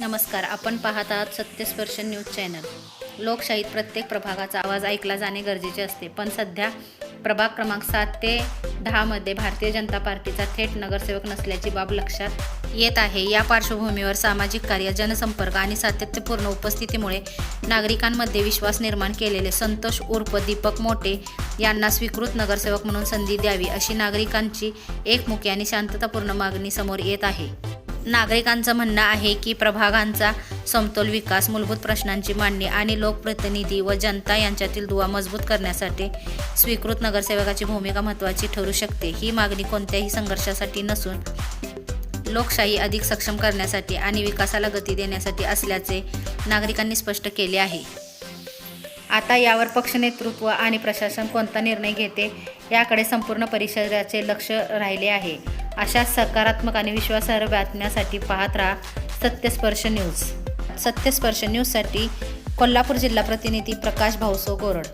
नमस्कार आपण पाहत आहात सत्यस्पर्शन न्यूज चॅनल. लोकशाहीत प्रत्येक प्रभागाचा आवाज ऐकला जाणे गरजेचे असते पण सध्या प्रभाग क्रमांक सात ते दहामध्ये भारतीय जनता पार्टीचा थेट नगरसेवक नसल्याची बाब लक्षात येत आहे. या पार्श्वभूमीवर सामाजिक कार्य जनसंपर्क आणि सातत्यपूर्ण उपस्थितीमुळे नागरिकांमध्ये विश्वास निर्माण केलेले संतोष उर्फ दीपक मोटे यांना स्वीकृत नगरसेवक म्हणून संधी द्यावी अशी नागरिकांची एकमुखी आणि शांततापूर्ण मागणी समोर येत आहे. नागरिकांचं म्हणणं आहे की प्रभागांचा समतोल विकास मूलभूत प्रश्नांची मांडणी आणि लोकप्रतिनिधी व जनता यांच्यातील दुवा मजबूत करण्यासाठी स्वीकृत नगरसेवकाची भूमिका महत्त्वाची ठरू शकते. ही मागणी कोणत्याही संघर्षासाठी नसून लोकशाही अधिक सक्षम करण्यासाठी आणि विकासाला गती देण्यासाठी असल्याचे नागरिकांनी स्पष्ट केले आहे. आता यावर पक्ष नेतृत्व आणि प्रशासन कोणता निर्णय घेते याकडे संपूर्ण परिषदेचे लक्ष राहिले आहे. अशा सकारात्मक आणि विश्वासार्ह बातम्यासाठी पाहत राहा सत्यस्पर्श न्यूज. सत्यस्पर्श न्यूजसाठी कोल्हापूर जिल्हा प्रतिनिधी प्रकाश भाऊसो गोरड.